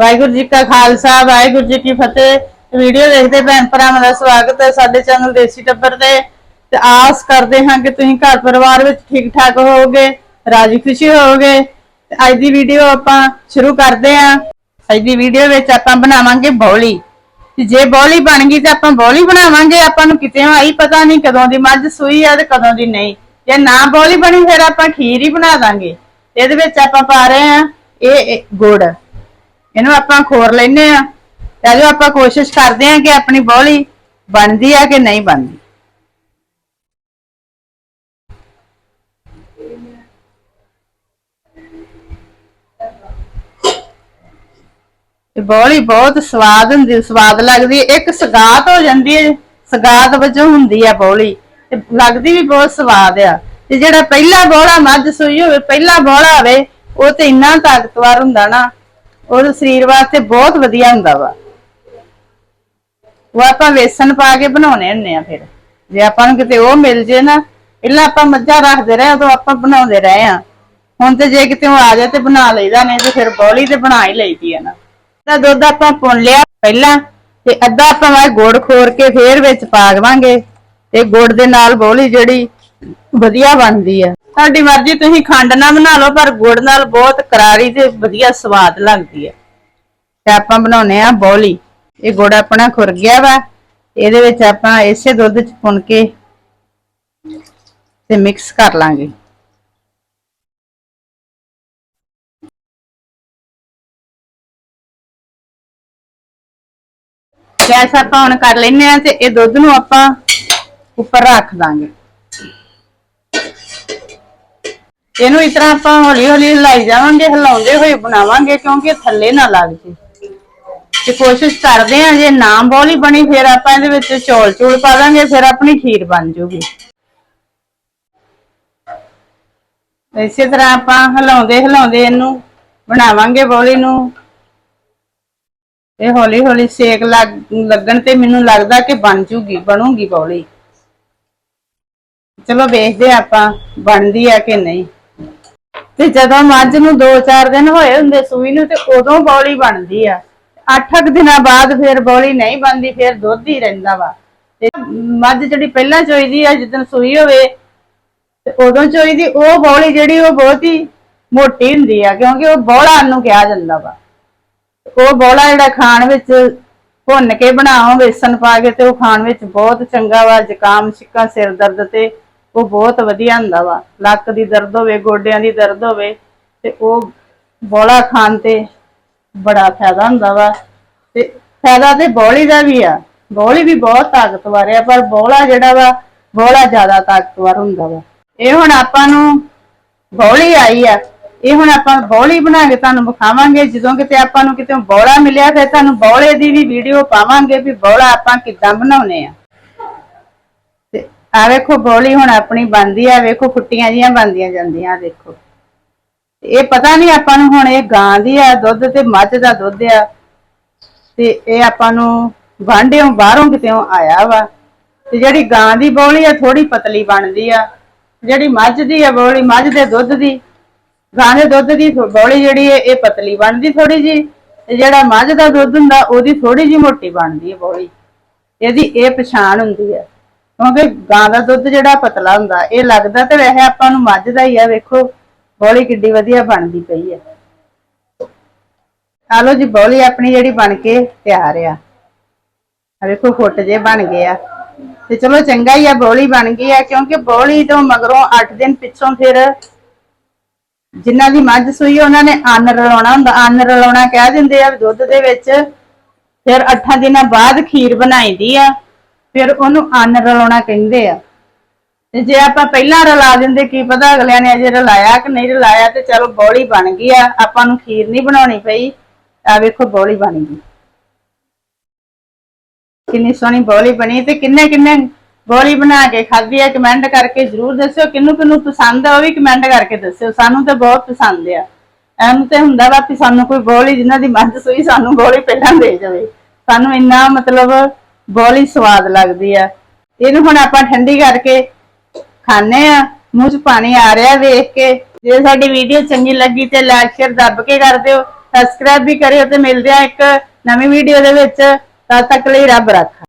ਵਾਹਿਗੁਰੂ ਜੀ ਕਾ ਖਾਲਸਾ, ਵਾਹਿਗੁਰੂ ਜੀ ਕੀ ਫਤਿਹ। ਵੀਡੀਓ ਦੇਖਦੇ ਭੈਣ ਭਰਾਵਾਂ ਦਾ ਸਵਾਗਤ ਹੈ ਸਾਡੇ ਚੈਨਲ ਦੇਸੀ ਟੱਬਰ ਤੇ। ਤੇ ਆਸ ਕਰਦੇ ਹਾਂ ਕਿ ਤੁਸੀਂ ਘਰ ਪਰਿਵਾਰ ਵਿੱਚ ਠੀਕ ਠਾਕ ਹੋਵੋਗੇ, ਰਾਜੀ ਖੁਸ਼ੀ ਹੋਵੋਗੇ। ਤੇ ਅੱਜ ਦੀ ਵੀਡੀਓ ਆਪਾਂ ਸ਼ੁਰੂ ਕਰਦੇ ਹਾਂ। ਅੱਜ ਦੀ ਵੀਡੀਓ ਵਿੱਚ ਆਪਾਂ ਬਣਾਵਾਂਗੇ ਬੌਲੀ। ਤੇ ਜੇ ਬੌਲੀ ਬਣ ਗਈ ਤੇ ਆਪਾਂ ਬੌਲੀ ਬਣਾਵਾਂਗੇ। ਆਪਾਂ ਨੂੰ ਕਿਤੇ ਆਈ ਪਤਾ ਨਹੀਂ ਕਦੋਂ ਦੀ ਮੱਝ ਸੂਈ ਆ ਤੇ ਕਦੋਂ ਦੀ ਨਹੀਂ। ਜੇ ਨਾ ਬੌਲੀ ਬਣੀ ਫਿਰ ਆਪਾਂ ਖੀਰ ਹੀ ਬਣਾ ਦਾਂਗੇ। ਇਹਦੇ ਵਿੱਚ ਆਪਾਂ ਪਾ ਰਹੇ ਹਾਂ ਇਹ ਗੁੜ। ਇਹਨੂੰ ਆਪਾਂ ਖੋਰ ਲੈਨੇ ਆ ਤੇ ਜੋ ਆਪਾਂ ਕੋਸ਼ਿਸ਼ ਕਰਦੇ ਆ ਕਿ ਆਪਣੀ ਬੋਲੀ ਬਣਦੀ ਆ ਕਿ ਨਹੀਂ ਬਣਦੀ। ਤੇ ਬੋਲੀ ਬਹੁਤ ਸਵਾਦ ਹੁੰਦੀ, ਸਵਾਦ ਲੱਗਦੀ ਹੈ। ਇੱਕ ਸਗਾਤ ਹੋ ਜਾਂਦੀ ਹੈ, ਸਗਾਤ ਵਜੋਂ ਹੁੰਦੀ ਆ ਬੋਲੀ। ਤੇ ਲੱਗਦੀ ਵੀ ਬਹੁਤ ਸਵਾਦ ਆ। ਤੇ ਜਿਹੜਾ ਪਹਿਲਾ ਬੋਲਾ ਮੱਝ ਸੂਈ ਹੋਵੇ, ਪਹਿਲਾ ਬੋਲਾ ਹੋਵੇ ਉਹ ਤੇ ਇੰਨਾ ਤਾਕਤਵਰ ਹੁੰਦਾ ਨਾ ਉਹ ਸਰੀਰ ਵਾਸਤੇ ਬਹੁਤ ਵਧੀਆ ਹੁੰਦਾ ਵਾ। ਉਹ ਆਪਾਂ ਵੇਸਣ ਪਾ ਕੇ ਬਣਾਉਣੇ ਹੁੰਨੇ ਆ ਫਿਰ। ਜੇ ਆਪਾਂ ਨੂੰ ਕਿਤੇ ਉਹ ਮਿਲ ਜੇ ਨਾ ਪਹਿਲਾਂ ਆਪਾਂ ਮੱਝਾਂ ਰੱਖਦੇ ਰਹੇ, ਉਦੋਂ ਆਪਾਂ ਬਣਾਉਂਦੇ ਰਹੇ ਆ। ਹੁਣ ਤੇ ਜੇ ਕਿਤੇ ਉਹ ਆ ਜਾਏ ਤੇ ਬਣਾ ਲਈਦਾ, ਨਹੀਂ ਤੇ ਫਿਰ ਬੋਲੀ ਤੇ ਬਣਾ ਹੀ ਲਈਦੀ ਆ ਨਾ। ਤਾਂ ਦੁੱਧ ਆਪਾਂ ਪੁੰਨ ਲਿਆ ਪਹਿਲਾਂ, ਤੇ ਅੱਧਾ ਆਪਾਂ ਮੈਂ ਗੁੜ ਖੋਰ ਕੇ ਫੇਰ ਵਿੱਚ ਪਾ ਦੇਵਾਂਗੇ, ਤੇ ਗੁੜ ਦੇ ਨਾਲ ਬੋਲੀ ਜਿਹੜੀ ਵਧੀਆ ਬਣਦੀ ਆ। ਤੁਹਾਡੀ ਮਰਜ਼ੀ, ਤੁਸੀਂ ਖੰਡ ਨਾਲ ਬਣਾ ਲਓ, ਪਰ ਗੁੜ ਨਾਲ ਬਹੁਤ ਕਰਾਰੀ ਤੇ ਵਧੀਆ ਸਵਾਦ ਲੱਗਦੀ ਹੈ। ਤੇ ਆਪਾਂ ਬਣਾਉਨੇ ਆ ਬੌਲੀ। ਇਹ ਗੁੜ ਆਪਣਾ ਖੁਰ ਗਿਆ ਵਾ। ਇਹਦੇ ਵਿੱਚ ਆਪਾਂ ਇਸੇ ਦੁੱਧ ਚ ਪੁੰਨ ਕੇ ਤੇ ਮਿਕਸ ਕਰ ਲਾਂਗੇ। ਗੈਸ ਆਪਾਂ ਹੁਣ ਕਰ ਲੈਨੇ ਆ ਤੇ ਇਹ ਦੁੱਧ ਨੂੰ ਆਪਾਂ ਉੱਪਰ ਰੱਖ ਦਾਂਗੇ। ਇਹਨੂੰ ਇਸ ਤਰ੍ਹਾਂ ਆਪਾਂ ਹੌਲੀ ਹੌਲੀ ਹਿਲਾਈ ਜਾਵਾਂਗੇ, ਹਿਲਾਉਂਦੇ ਹੋਏ ਬਣਾਵਾਂਗੇ, ਕਿਉਂਕਿ ਇਹ ਥੱਲੇ ਨਾ ਲੱਗ ਜੇ। ਤੇ ਕੋਸ਼ਿਸ਼ ਕਰਦੇ ਆ ਜੇ ਨਾ ਬੋਲੀ ਬਣੀ, ਫਿਰ ਆਪਾਂ ਇਹਦੇ ਵਿੱਚ ਚੌਲ ਚੂਲ ਪਾ ਦਾਂਗੇ, ਫਿਰ ਆਪਣੀ ਖੀਰ ਬਣ ਜੂਗੀ। ਇਸੇ ਤਰ੍ਹਾਂ ਆਪਾਂ ਹਿਲਾਉਂਦੇ ਹਿਲਾਉਂਦੇ ਇਹਨੂੰ ਬਣਾਵਾਂਗੇ ਬੋਲੀ ਨੂੰ। ਇਹ ਹੌਲੀ ਹੌਲੀ ਸੇਕ ਲੱਗ, ਲੱਗਣ ਤੇ ਮੈਨੂੰ ਲੱਗਦਾ ਕਿ ਬਣ ਜੂਗੀ, ਬਣੂਗੀ ਬੋਲੀ। ਚਲੋ ਵੇਖਦੇ ਹਾਂ ਆਪਾਂ ਬਣਦੀ ਆ ਕਿ ਨਹੀਂ। ਤੇ ਜਦੋਂ ਮੱਝ ਨੂੰ 2-4 ਦਿਨ ਹੋਏ ਹੁੰਦੇ ਸੂਈ ਨੂੰ ਤੇ ਉਦੋਂ ਬੌਲੀ ਬਣਦੀ ਆ। 8-8 ਦਿਨਾਂ ਬਾਅਦ ਫਿਰ ਬੌਲੀ ਨਹੀਂ ਬਣਦੀ, ਫਿਰ ਦੁੱਧ ਹੀ ਰਹਿੰਦਾ ਵਾ। ਤੇ ਮੱਝ ਜਿਹੜੀ ਪਹਿਲਾਂ ਚੋਈਦੀ ਆ ਜਿੱਦਣ ਸੂਈ ਹੋਵੇ, ਤੇ ਉਦੋਂ ਚੋਈਦੀ, ਉਹ ਬੌਲੀ ਜਿਹੜੀ ਉਹ ਬਹੁਤ ਹੀ ਮੋਟੀ ਹੁੰਦੀ ਆ, ਕਿਉਂਕਿ ਉਹ ਬੌਲਾ ਨੂੰ ਕਿਹਾ ਜਾਂਦਾ ਵਾ। ਉਹ ਬੌਲਾ ਜਿਹੜਾ ਖਾਣ ਵਿੱਚ ਭੁੰਨ ਕੇ ਬਣਾਓ, ਵੇਸਣ ਪਾ ਕੇ ਤੇ ਉਹ ਖਾਣ ਵਿੱਚ ਬਹੁਤ ਚੰਗਾ ਵਾ, ਜ਼ੁਕਾਮ, ਛਿੱਕਾਂ, ਸਿਰ ਦਰਦ ਤੇ ਉਹ ਬਹੁਤ ਵਧੀਆ ਹੁੰਦਾ ਵਾ। ਲੱਕ ਦੀ ਦਰਦ ਹੋਵੇ, ਗੋਡਿਆਂ ਦੀ ਦਰਦ ਹੋਵੇ, ਤੇ ਉਹ ਬੋਲਾ ਖਾਣ ਤੇ ਬੜਾ ਫਾਇਦਾ ਹੁੰਦਾ ਵਾ। ਤੇ ਫਾਇਦਾ ਤੇ ਬੋਲੀ ਦਾ ਵੀ ਆ। ਬੋਲੀ ਵੀ ਬਹੁਤ ਤਾਕਤਵਰ ਆ, ਪਰ ਬੋਲਾ ਜਿਹੜਾ ਵਾ, ਬੋਲਾ ਜ਼ਿਆਦਾ ਤਾਕਤਵਰ ਹੁੰਦਾ ਵਾ। ਇਹ ਹੁਣ ਆਪਾਂ ਨੂੰ ਬੌਲੀ ਆਈ ਆ। ਇਹ ਹੁਣ ਆਪਾਂ ਬੌਲੀ ਬਣਾ ਕੇ ਤੁਹਾਨੂੰ ਵਿਖਾਵਾਂਗੇ। ਜਦੋਂ ਕਿਤੇ ਆਪਾਂ ਨੂੰ ਕਿਤੇ ਬੌਲਾ ਮਿਲਿਆ ਫਿਰ ਤੁਹਾਨੂੰ ਬੌਲੇ ਦੀ ਵੀ ਵੀਡੀਓ ਪਾਵਾਂਗੇ ਵੀ ਬੌਲਾ ਆਪਾਂ ਕਿੱਦਾਂ ਬਣਾਉਨੇ ਆ। ਆ ਵੇਖੋ ਬੌਲੀ ਹੁਣ ਆਪਣੀ ਬਣਦੀ ਆ, ਵੇਖੋ ਫੁੱਟੀਆਂ ਜੀਆਂ ਬਣਦੀਆਂ ਜਾਂਦੀਆਂ, ਆਹ ਦੇਖੋ ਇਹ ਪਤਾ ਨਹੀਂ ਆਪਾਂ ਨੂੰ ਹੁਣ ਇਹ ਗਾਂ ਦੀ ਆ, ਦੁੱਧ ਤੇ ਮੱਝ ਦਾ ਦੁੱਧ ਆ, ਤੇ ਇਹ ਆਪਾਂ ਨੂੰ ਵਾਂਢਿਓਂ ਬਾਹਰੋਂ ਕਿਤੇੋਂ ਆਇਆ ਵਾ। ਤੇ ਜਿਹੜੀ ਗਾਂ ਦੀ ਬੌਲੀ ਆ ਥੋੜੀ ਪਤਲੀ ਬਣਦੀ ਆ। ਜਿਹੜੀ ਮੱਝ ਦੀ ਆ ਬੌਲੀ, ਮੱਝ ਦੇ ਦੁੱਧ ਦੀ, ਗਾਂ ਦੇ ਦੁੱਧ ਦੀ ਥੋ- ਬੌਲੀ ਜਿਹੜੀ ਹੈ ਇਹ ਪਤਲੀ ਬਣਦੀ ਥੋੜੀ ਜੀ, ਤੇ ਜਿਹੜਾ ਮੱਝ ਦਾ ਦੁੱਧ ਹੁੰਦਾ, ਉਹਦੀ ਥੋੜੀ ਜੀ ਮੋਟੀ ਬਣਦੀ ਹੈ ਬੌਲੀ। ਇਹਦੀ ਇਹ ਪਛਾਣ ਹੁੰਦੀ ਹੈ ਕਿਉਂਕਿ ਗਾਂ ਦਾ ਦੁੱਧ ਜਿਹੜਾ ਪਤਲਾ ਹੁੰਦਾ, ਇਹ ਲੱਗਦਾ ਤੇ ਵੈਸੇ ਆਪਾਂ ਨੂੰ ਮੱਝ ਦਾ ਹੀ ਆ, ਵੇਖੋ, ਬੌਲੀ ਕਿੱਡੀ ਵਧੀਆ ਬਣਦੀ ਪਈ ਹੈ ਆ ਲਓ ਜੀ, ਬੌਲੀ ਆਪਣੀ ਜਿਹੜੀ ਬਣ ਕੇ ਤਿਆਰ ਆ। ਆ ਵੇਖੋ, ਫੁੱਟ ਜੇ ਬਣ ਗਏ ਆ। ਤੇ ਚਲੋ ਚੰਗਾ ਹੀ ਆ, ਬੌਲੀ ਬਣ ਗਈ ਆ, ਕਿਉਂਕਿ ਬੌਲੀ ਤੋਂ ਮਗਰੋਂ 8 ਦਿਨ ਪਿੱਛੋਂ ਫਿਰ ਜਿਨ੍ਹਾਂ ਦੀ ਮੱਝ ਸੂਈ, ਉਹਨਾਂ ਨੇ ਅੰਨ ਰਲਾਉਣਾ ਹੁੰਦਾ, ਅੰਨ ਰਲਾਉਣਾ ਕਹਿ ਦਿੰਦੇ ਆ ਦੁੱਧ ਦੇ ਵਿੱਚ। ਫਿਰ 8 ਦਿਨਾਂ ਬਾਅਦ ਖੀਰ ਬਣਾਈਦੀ ਆ। ਫਿਰ ਉਹਨੂੰ ਅੰਨ ਰਲਾਉਣਾ ਕਹਿੰਦੇ ਆ। ਤੇ ਜੇ ਆਪਾਂ ਪਹਿਲਾਂ ਰਲਾ ਦਿੰਦੇ, ਕੀ ਪਤਾ ਅਗਲਿਆਂ ਨੇ ਅਜੇ ਰਲਾਇਆ ਕਿ ਨਹੀਂ ਰਲਾਇਆ ਤੇ ਚਲੋ ਬੌਲੀ ਬਣ ਗਈ ਆ, ਆਪਾਂ ਨੂੰ ਖੀਰ ਨਹੀਂ ਬਣਾਉਣੀ ਪਈ। ਆ ਵੇਖੋ ਬੌਲੀ ਬਣ ਗਈ। ਕਿੰਨੀ ਸੋਹਣੀ ਬੌਲੀ ਬਣੀ ਤੇ ਕਿੰਨੇ ਕਿੰਨੇ ਬੌਲੀ ਬਣਾ ਕੇ ਖਾਧੀ ਹੈ ਕਮੈਂਟ ਕਰਕੇ ਜਰੂਰ ਦੱਸਿਓ ਕਿੰਨੂੰ ਕਿੰਨੂੰ ਪਸੰਦ ਆ, ਉਹ ਵੀ ਕਮੈਂਟ ਕਰਕੇ ਦੱਸਿਓ। ਸਾਨੂੰ ਤੇ ਬਹੁਤ ਪਸੰਦ ਆ। ਐਨੂੰ ਤੇ ਹੁੰਦਾ ਵਾ ਕਿ ਸਾਨੂੰ ਕੋਈ ਬੌਲੀ ਜਿਨ੍ਹਾਂ ਦੀ ਮੱਝ ਸੂਈ, ਸਾਨੂੰ ਬੌਲੀ ਪਹਿਲਾਂ ਦੇ ਜਾਵੇ। ਸਾਨੂੰ ਇੰਨਾ ਮਤਲਬ ਬੌਲੀ ਸਵਾਦ ਲੱਗਦੀ ਆ। ਇਹਨੂੰ ਹੁਣ ਆਪਾਂ ਠੰਡੀ ਕਰਕੇ ਖਾਣੇ ਆ। ਮੂੰਹ 'ਚ ਪਾਣੀ ਆ ਰਿਹਾ ਵੇਖ ਕੇ। ਜੇ ਸਾਡੀ ਵੀਡੀਓ ਚੰਗੀ ਲੱਗੀ ਤੇ ਲਾਈਕ ਸ਼ੇਅਰ ਦੱਬ ਕੇ ਕਰ ਦਿਓ। ਸਬਸਕ੍ਰਾਈਬ ਵੀ ਕਰਿਓ ਤੇ ਮਿਲਦੇ ਆ ਇੱਕ ਨਵੀਂ ਵੀਡੀਓ ਦੇ ਵਿੱਚ। ਤਦ ਤੱਕ ਲਈ ਰੱਬ ਰੱਖ।